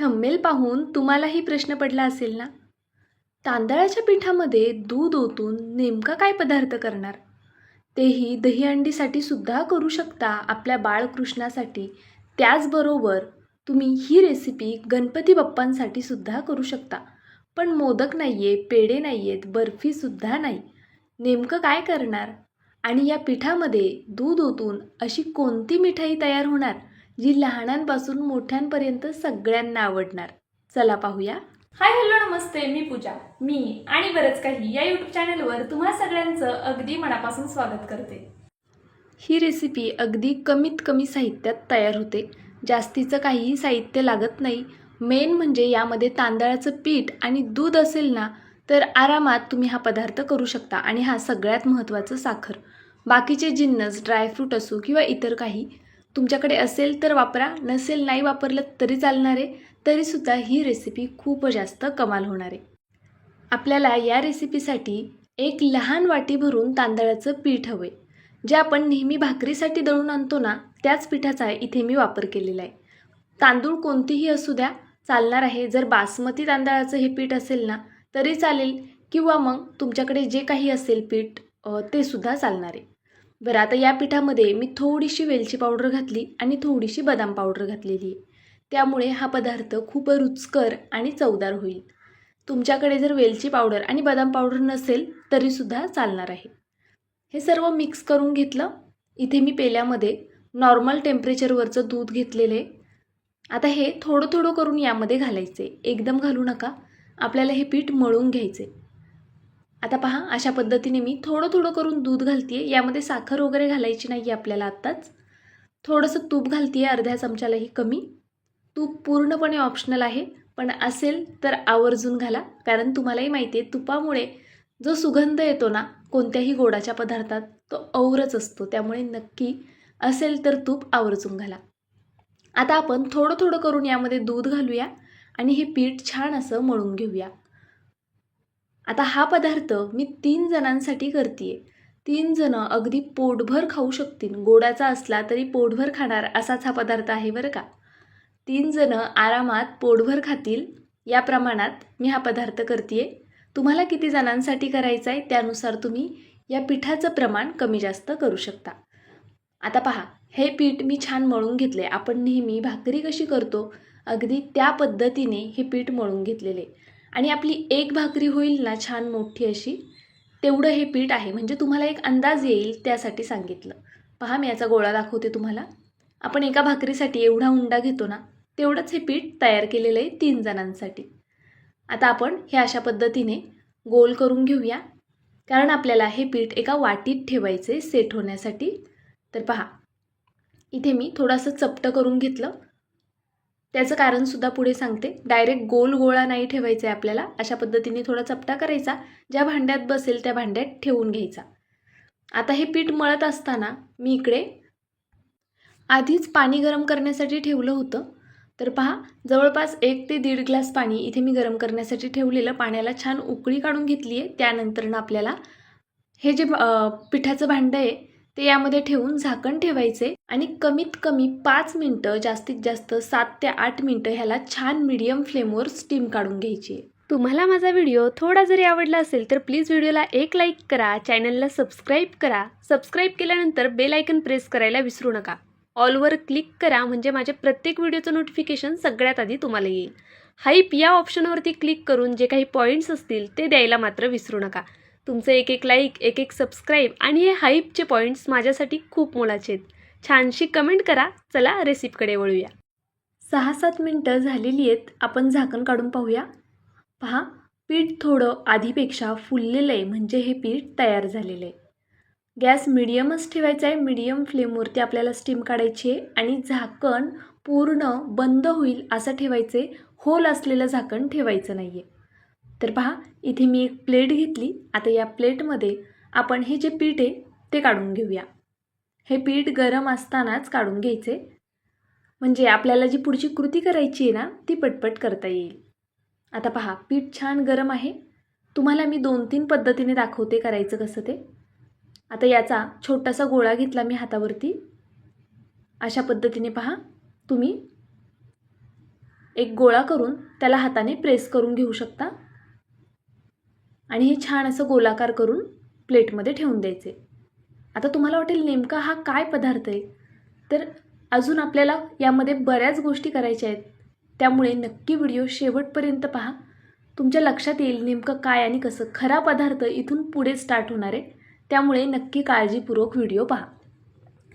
Thumbnail पाहून तुम्हालाही प्रश्न पडला असेल ना? तांदळाच्या पिठामध्ये दूध ओतून नेमका काय पदार्थ करणार? तेही दहीहंडीसाठी सुद्धा करू शकता आपल्या बाळकृष्णासाठी. त्याचबरोबर तुम्ही ही रेसिपी गणपती बाप्पांसाठी सुद्धा करू शकता. पण मोदक नाही आहे पेढे नाही आहेत बर्फीसुद्धा नाही. नेमकं काय करणार? आणि या पिठामध्ये दूध ओतून अशी कोणती मिठाई तयार होणार? जी लहानांपासून मोठ्यांपर्यंत सगळ्यांना आवडणार. चला पाहूया. हाय हॅलो नमस्ते. मी पूजा. मी आणि बरंच काही या यूट्यूब चॅनलवर तुम्हा सगळ्यांचं अगदी मनापासून स्वागत करते. ही रेसिपी अगदी कमीत कमी साहित्यात तयार होते. जास्तीचं काहीही साहित्य लागत नाही. मेन म्हणजे यामध्ये तांदळाचं पीठ आणि दूध असेल ना तर आरामात तुम्ही हा पदार्थ करू शकता आणि हा सगळ्यात महत्त्वाचं साखर. बाकीचे जिन्नस ड्रायफ्रूट असो किंवा इतर काही तुमच्याकडे असेल तर वापरा नसेल नाही वापरलं तरी चालणार आहे. तरीसुद्धा ही रेसिपी खूप जास्त कमाल होणार आहे. आपल्याला या रेसिपीसाठी एक लहान वाटी भरून तांदळाचं पीठ हवं आहे जे आपण नेहमी भाकरीसाठी दळून आणतो ना त्याच पिठाचा इथे मी वापर केलेला आहे. तांदूळ कोणतीही असू द्या चालणार आहे. जर बासमती तांदळाचं हे पीठ असेल ना तरी चालेल. किंवा मग तुमच्याकडे जे काही असेल पीठ तेसुद्धा ते सुद्धा चालणार आहे. बरं आता या पिठामध्ये मी थोडीशी वेलची पावडर घातली आणि थोडीशी बदाम पावडर घातलेली आहे. त्यामुळे हा पदार्थ खूप रुचकर आणि चवदार होईल. तुमच्याकडे जर वेलची पावडर आणि बदाम पावडर नसेल तरीसुद्धा चालणार आहे. हे सर्व मिक्स करून घेतलं. इथे मी पेल्यामध्ये नॉर्मल टेम्परेचरवरचं दूध घेतलेलं आहे. आता हे थोडं थोडं करून यामध्ये घालायचे. एकदम घालू नका. आपल्याला हे पीठ मळून घ्यायचे आता पहा अशा पद्धतीने मी थोडं थोडं करून दूध घालते यामध्ये साखर वगैरे घालायची नाही आहे आपल्याला आत्ताच. थोडंसं तूप घालते अर्ध्या चमच्यालाही कमी. तूप पूर्णपणे ऑप्शनल आहे. पण असेल तर आवर्जून घाला. कारण तुम्हालाही माहिती आहे तुपामुळे जो सुगंध येतो ना कोणत्याही गोडाच्या पदार्थात तो औरच असतो. त्यामुळे नक्की असेल तर तूप आवर्जून घाला. आता आपण थोडं थोडं करून यामध्ये दूध घालूया आणि हे पीठ छान असं मळून घेऊया. आता हा पदार्थ मी तीन जणांसाठी करते तीन जणं अगदी पोटभर खाऊ शकतील. गोडाचा असला तरी पोटभर खाणार असाच हा पदार्थ आहे बरं का? तीन जणं आरामात पोटभर खातील. या प्रमाणात मी हा पदार्थ करते तुम्हाला किती जणांसाठी करायचा आहे त्यानुसार तुम्ही या पिठाचं प्रमाण कमी जास्त करू शकता. आता पहा हे पीठ मी छान मळून घेतले आपण नेहमी भाकरी कशी करतो? अगदी त्या पद्धतीने हे पीठ मळून घेतलेले. आणि आपली एक भाकरी होईल ना छान मोठी अशी तेवढं हे पीठ आहे. म्हणजे तुम्हाला एक अंदाज येईल त्यासाठी सांगितलं. पहा मी याचा गोळा दाखवते तुम्हाला. आपण एका भाकरीसाठी एवढा उंडा घेतो ना तेवढंच हे पीठ तयार केलेलं आहे तीन जणांसाठी. आता आपण हे अशा पद्धतीने गोल करून घेऊया. कारण आपल्याला हे पीठ एका वाटीत ठेवायचे सेट होण्यासाठी. तर पहा इथे मी थोडंसं चपटं करून घेतलं. त्याचं कारणसुद्धा पुढे सांगते. डायरेक्ट गोल गोळा नाही ठेवायचा आहे आपल्याला. अशा पद्धतीने थोडा चपटा करायचा. ज्या भांड्यात बसेल त्या भांड्यात ठेवून घ्यायचा. आता हे पीठ मळत असताना मी इकडे आधीच पाणी गरम करण्यासाठी ठेवलं होतं. तर पहा जवळपास एक ते दीड ग्लास पाणी इथे मी गरम करण्यासाठी ठेवलेलं. पाण्याला छान उकळी काढून घेतली आहे त्यानंतरनं आपल्याला हे जे पिठाचं भांडं आहे ते यामध्ये ठेवून झाकण ठेवायचे आणि कमीत कमी पाच मिनटं जास्तीत जास्त सात ते आठ मिनटं ह्याला छान मीडियम फ्लेमवर स्टीम काढून घ्यायची. तुम्हाला माझा व्हिडिओ थोडा जरी आवडला असेल तर प्लीज व्हिडिओला एक लाईक करा चॅनलला सबस्क्राईब करा. सबस्क्राईब केल्यानंतर बेल आयकन प्रेस करायला विसरू नका. ऑलवर क्लिक करा म्हणजे माझ्या प्रत्येक व्हिडिओचं नोटिफिकेशन सगळ्यात आधी तुम्हाला येईल. हाईप या ऑप्शनवरती क्लिक करून जे काही पॉईंट्स असतील ते द्यायला मात्र विसरू नका. तुमचं एक एक लाईक एक एक सबस्क्राईब आणि हे हाईपचे पॉईंट्स माझ्यासाठी खूप मोलाचे आहेत. छानशी कमेंट करा. चला रेसिपीकडे वळूया. सहा सात मिनटं झालेली आहेत. आपण झाकण काढून पाहूया. पहा पीठ थोडं आधीपेक्षा फुललेलं आहे. म्हणजे हे पीठ तयार झालेलं आहे. गॅस मिडियमच ठेवायचा आहे. मिडियम फ्लेमवरती आपल्याला स्टीम काढायची आहे आणि झाकण पूर्ण बंद होईल असं ठेवायचे होल असलेलं झाकण ठेवायचं नाही आहे तर पहा इथे मी एक प्लेट घेतली. आता या प्लेटमध्ये आपण हे जे पीठ आहे ते काढून घेऊया. हे पीठ गरम असतानाच काढून घ्यायचे. म्हणजे आपल्याला जी पुढची कृती करायची आहे ना ती पटपट करता येईल. आता पहा पीठ छान गरम आहे. तुम्हाला मी दोन तीन पद्धतीने दाखवते करायचं कसं ते. आता याचा छोटासा गोळा घेतला मी हातावरती. अशा पद्धतीने पहा तुम्ही एक गोळा करून त्याला हाताने प्रेस करून घेऊ शकता. आणि हे छान असं गोलाकार करून प्लेटमध्ये ठेवून द्यायचे. आता तुम्हाला वाटेल नेमका हा काय पदार्थ आहे? तर अजून आपल्याला यामध्ये बऱ्याच गोष्टी करायच्या आहेत. त्यामुळे नक्की व्हिडिओ शेवटपर्यंत पहा. तुमच्या लक्षात येईल नेमकं काय आणि कसं खरा पदार्थ इथून पुढे स्टार्ट होणार आहे. त्यामुळे नक्की काळजीपूर्वक व्हिडिओ पहा.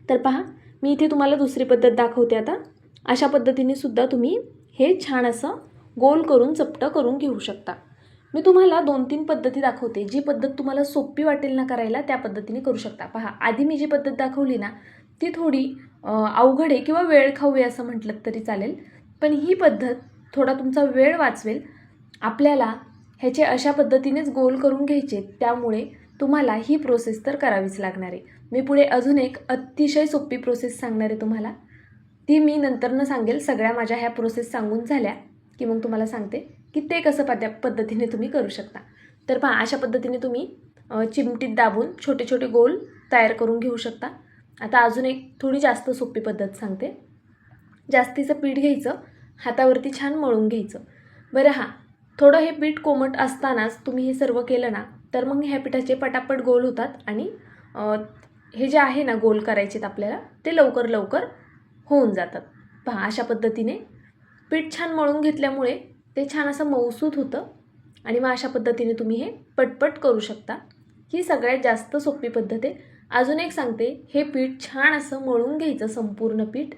तर पहा मी इथे तुम्हाला दुसरी पद्धत दाखवते आता. अशा पद्धतीने सुद्धा तुम्ही हे छान असं गोल करून चपटं करून घेऊ शकता. मी तुम्हाला दोन तीन पद्धती दाखवते. जी पद्धत तुम्हाला सोपी वाटेल ना करायला त्या पद्धतीने करू शकता. पहा आधी मी जी पद्धत दाखवली ना ती थोडी अवघड आहे किंवा वेळ खाऊ आहे असं म्हटलं तरी चालेल. पण ही पद्धत थोडा तुमचा वेळ वाचवेल. आपल्याला ह्याचे अशा पद्धतीनेच गोल करून घ्यायचे त्यामुळे तुम्हाला ही प्रोसेस तर करावीच लागणार आहे. मी पुढे अजून एक अतिशय सोपी प्रोसेस सांगणार आहे तुम्हाला. ती मी नंतरनं सांगेल. सगळ्या माझ्या ह्या प्रोसेस सांगून झाल्या की मग तुम्हाला सांगते. की ते कसं पद्या पद्धतीने तुम्ही करू शकता. तर पहा अशा पद्धतीने तुम्ही चिमटीत दाबून छोटे छोटे गोल तयार करून घेऊ शकता. आता अजून एक थोडी जास्त सोपी पद्धत सांगते. जास्तीचं पीठ घ्यायचं हातावरती छान मळून घ्यायचं. बरं हां थोडं हे पीठ कोमट असतानाच तुम्ही हे सर्व केलं ना तर मग ह्या पिठाचे पटापट गोल होतात आणि हे जे आहे ना गोल करायचेत आपल्याला ते लवकर लवकर होऊन जातात. पहा अशा पद्धतीने पीठ छान मळून घेतल्यामुळे ते छान असं मौसूद होतं. आणि मग अशा पद्धतीने तुम्ही हे पटपट करू शकता. ही सगळ्यात जास्त सोपी पद्धत आहे. अजून एक सांगते हे पीठ छान असं मळून घ्यायचं संपूर्ण पीठ.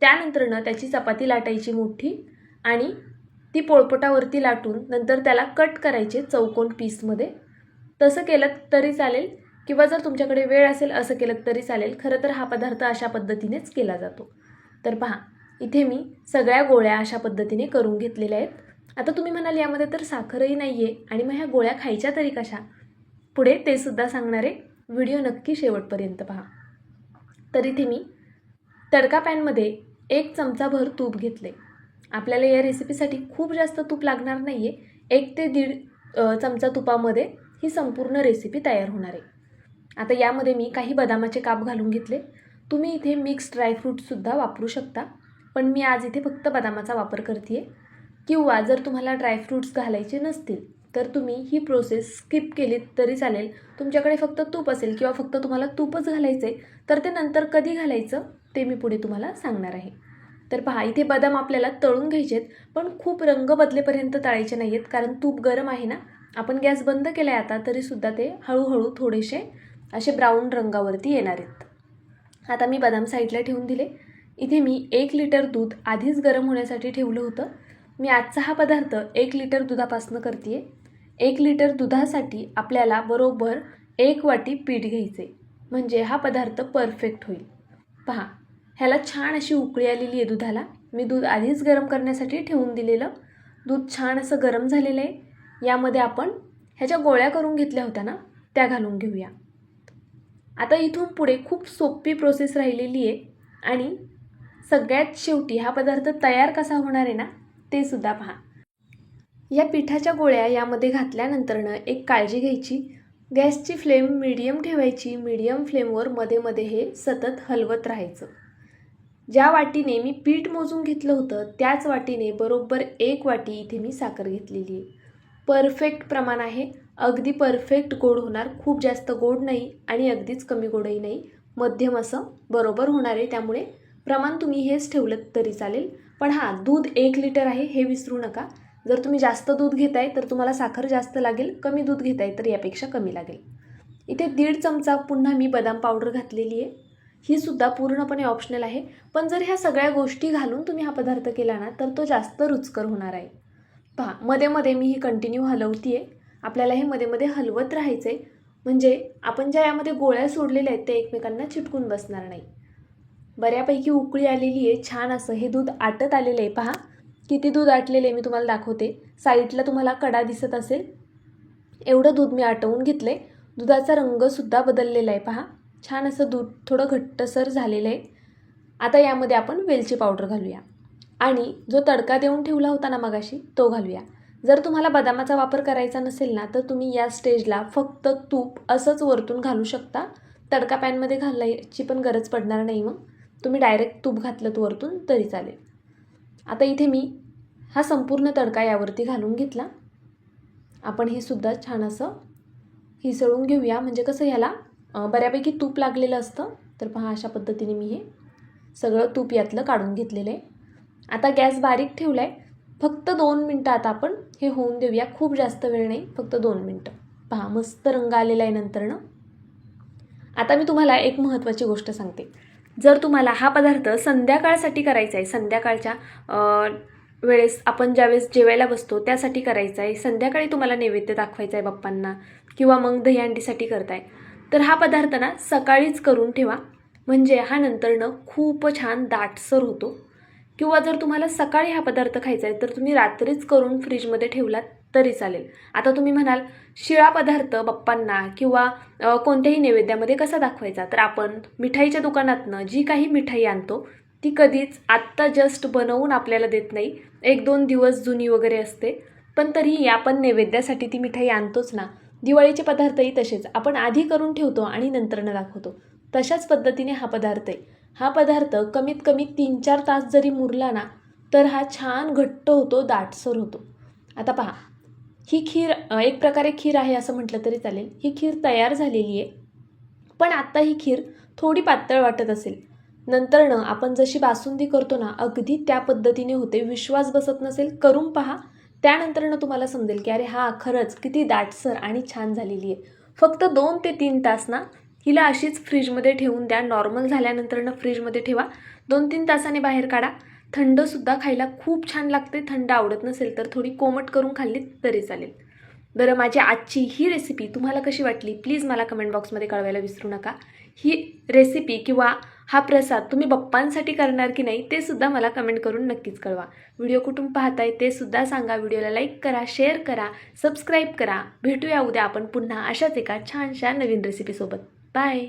त्यानंतरनं त्याची चपाती लाटायची मोठी आणि ती पोळपटावरती लाटून नंतर त्याला कट करायचे चौकोन पीसमध्ये. तसं केलं तरी चालेल किंवा जर तुमच्याकडे वेळ असेल असं केलं तरी चालेल. खरं तर हा पदार्थ अशा पद्धतीनेच केला जातो. तर पहा इथे मी सगळ्या गोळ्या अशा पद्धतीने करून घेतलेल्या आहेत. आता तुम्ही म्हणाल यामध्ये तर साखरही नाही आहे आणि मग ह्या गोळ्या खायच्या तरी कशा? पुढे ते सुद्धा सांगणारे व्हिडिओ नक्की शेवटपर्यंत पहा. तर इथे मी तडका पॅनमध्ये एक चमचाभर तूप घेतले. आपल्याला या रेसिपीसाठी खूप जास्त तूप लागणार नाही आहे एक ते दीड चमचा तुपामध्ये ही संपूर्ण रेसिपी तयार होणार आहे. आता यामध्ये मी काही बदामाचे काप घालून घेतले. तुम्ही इथे मिक्स ड्रायफ्रूटसुद्धा वापरू शकता. पण मी आज इथे फक्त बदामाचा वापर करते आहे किंवा जर तुम्हाला ड्रायफ्रूट्स घालायचे नसतील तर तुम्ही ही प्रोसेस स्किप केलीत तरी चालेल. तुमच्याकडे फक्त तूप असेल किंवा फक्त तुम्हाला तूपच घालायचं आहे तर ते नंतर कधी घालायचं ते मी पुढे तुम्हाला सांगणार आहे. तर पहा इथे बदाम आपल्याला तळून घ्यायचे आहेत पण खूप रंग बदलेपर्यंत तळायचे नाही आहेत कारण तूप गरम आहे ना. आपण गॅस बंद केला आहे आता तरीसुद्धा ते हळूहळू थोडेसे असे ब्राऊन रंगावरती येणार आहेत. आता मी बदाम साईडला ठेवून दिले. इथे मी एक लिटर दूध आधीच गरम होण्यासाठी ठेवलं होतं. मी आजचा हा पदार्थ एक लिटर दुधापासून करते एक लिटर दुधासाठी आपल्याला बरोबर एक वाटी पीठ घ्यायचे म्हणजे हा पदार्थ परफेक्ट होईल. पहा ह्याला छान अशी उकळी आलेली आहे दुधाला. मी दूध आधीच गरम करण्यासाठी ठेवून दिलेलं. दूध छान असं गरम झालेलं आहे. यामध्ये आपण ह्याच्या गोळ्या करून घेतल्या होत्या ना त्या घालून घेऊया. आता इथून पुढे खूप सोपी प्रोसेस राहिलेली आहे. आणि सगळ्यात शेवटी हा पदार्थ तयार कसा होणार आहे ना ते सुद्धा पहा. या पिठाच्या गोळ्या यामध्ये घातल्यानंतरनं एक काळजी घ्यायची. गॅसची फ्लेम मिडियम ठेवायची. मीडियम फ्लेमवर मध्ये मध्ये हे सतत हलवत राहायचं. ज्या वाटीने मी पीठ मोजून घेतलं होतं त्याच वाटीने बरोबर एक वाटी इथे मी साखर घेतलेली आहे. परफेक्ट प्रमाण आहे. अगदी परफेक्ट गोड होणार. खूप जास्त गोड नाही आणि अगदीच कमी गोडही नाही. मध्यम असं बरोबर होणार आहे. त्यामुळे प्रमाण तुम्ही हेच ठेवलं तरी चालेल. पण हां दूध एक लिटर आहे हे विसरू नका. जर तुम्ही जास्त दूध घेताय तर तुम्हाला साखर जास्त लागेल कमी दूध घेताय तर यापेक्षा कमी लागेल. इथे दीड चमचा पुन्हा मी बदाम पावडर घातलेली आहे. ही सुद्धा पूर्णपणे ऑप्शनल आहे. पण जर ह्या सगळ्या गोष्टी घालून तुम्ही हा पदार्थ केला ना तर तो जास्त रुचकर होणार आहे. पहा मध्ये मध्ये मी ही कंटिन्यू हलवती आहे आपल्याला हे मध्ये मध्ये हलवत राहायचं आहे म्हणजे आपण ज्या यामध्ये गोळ्या सोडलेल्या आहेत त्या एकमेकांना चिटकून बसणार नाही. बऱ्यापैकी उकळी आलेली आहे छान असं. हे दूध आटत आलेलं आहे पहा. किती दूध आटलेलं आहे मी तुम्हाला दाखवते. साईडला तुम्हाला कडा दिसत असेल. एवढं दूध मी आटवून घेतलं आहे दुधाचा रंगसुद्धा बदललेला आहे पहा. छान असं दूध थोडं घट्टसर झालेलं आहे. आता यामध्ये आपण वेलची पावडर घालूया. आणि जो तडका देऊन ठेवला होता ना मगाशी तो घालूया. जर तुम्हाला बदामाचा वापर करायचा नसेल ना तर तुम्ही या स्टेजला फक्त तूप असंच वरतून घालू शकता. तडका पॅनमध्ये घालायची पण गरज पडणार नाही मग. तुम्ही डायरेक्ट तूप घातलं वरतून तरी चालेल. आता इथे मी हा संपूर्ण तडका यावरती घालून घेतला. आपण हे सुद्धा छान असं हिसळून घेऊया. म्हणजे कसं ह्याला बऱ्यापैकी तूप लागलेलं असतं. तर पहा अशा पद्धतीने मी हे सगळं तूप यातलं काढून घेतलेलं आहे. आता गॅस बारीक ठेवला आहे फक्त दोन मिनटं आता आपण हे होऊन देऊया. खूप जास्त वेळ नाही फक्त दोन मिनटं. पहा मस्त रंग आलेला आहे नंतरनं. आता मी तुम्हाला एक महत्त्वाची गोष्ट सांगते. जर तुम्हाला हा पदार्थ संध्याकाळसाठी करायचा आहे संध्याकाळच्या वेळेस आपण ज्यावेळेस जेवायला बसतो त्यासाठी करायचा आहे. संध्याकाळी तुम्हाला नैवेद्य दाखवायचा आहे बाप्पांना किंवा मग दहीहंडीसाठी करताय. तर हा पदार्थ ना सकाळीच करून ठेवा. म्हणजे हा नंतरनं खूप छान दाटसर होतो. किंवा जर तुम्हाला सकाळी हा पदार्थ खायचा आहे तर तुम्ही रात्रीच करून फ्रीजमध्ये ठेवलात तरी चालेल. आता तुम्ही म्हणाल शिळा पदार्थ बाप्पांना किंवा कोणत्याही नैवेद्यामध्ये कसा दाखवायचा? तर आपण मिठाईच्या दुकानातनं जी काही मिठाई आणतो ती कधीच आत्ता जस्ट बनवून आपल्याला देत नाही. एक दोन दिवस जुनी वगैरे असते. पण तरीही आपण नैवेद्यासाठी ती मिठाई आणतोच ना. दिवाळीचे पदार्थही तसेच. आपण आधी करून ठेवतो आणि नंतरनं दाखवतो. तशाच पद्धतीने हा पदार्थ आहे. हा पदार्थ कमीत कमी तीन चार तास जरी मुरला ना तर हा छान घट्ट होतो दाटसर होतो. आता पहा ही खीर एक प्रकारे खीर आहे असं म्हटलं तरी चालेल. ही खीर तयार झालेली आहे. पण आत्ता ही खीर थोडी पातळ वाटत असेल. नंतरनं आपण जशी बासुंदी करतो ना अगदी त्या पद्धतीने होते. विश्वास बसत नसेल करून पहा. त्यानंतरनं तुम्हाला समजेल की अरे हा खरंच किती दाटसर आणि छान झालेली आहे. फक्त दोन ते तीन तास ना हिला अशीच फ्रीजमध्ये ठेवून द्या. नॉर्मल झाल्यानंतरनं फ्रीजमध्ये ठेवा. दोन तीन तासाने बाहेर काढा. थंडसुद्धा खायला खूप छान लागते. थंड आवडत नसेल तर थोडी कोमट करून खाल्ली तरी चालेल. बरं माझी आजची ही रेसिपी तुम्हाला कशी वाटली? प्लीज मला कमेंट बॉक्समध्ये कळवायला विसरू नका. ही रेसिपी किंवा हा प्रसाद तुम्ही बप्पांसाठी करणार की नाही ते सुद्धा मला कमेंट करून नक्कीच कळवा. व्हिडिओ कुठून पाहताय ते सुद्धा सांगा. व्हिडिओला लाईक करा शेअर करा सबस्क्राईब करा. भेटूया उद्या आपण पुन्हा अशाच एका छानशा नवीन रेसिपीसोबत बाय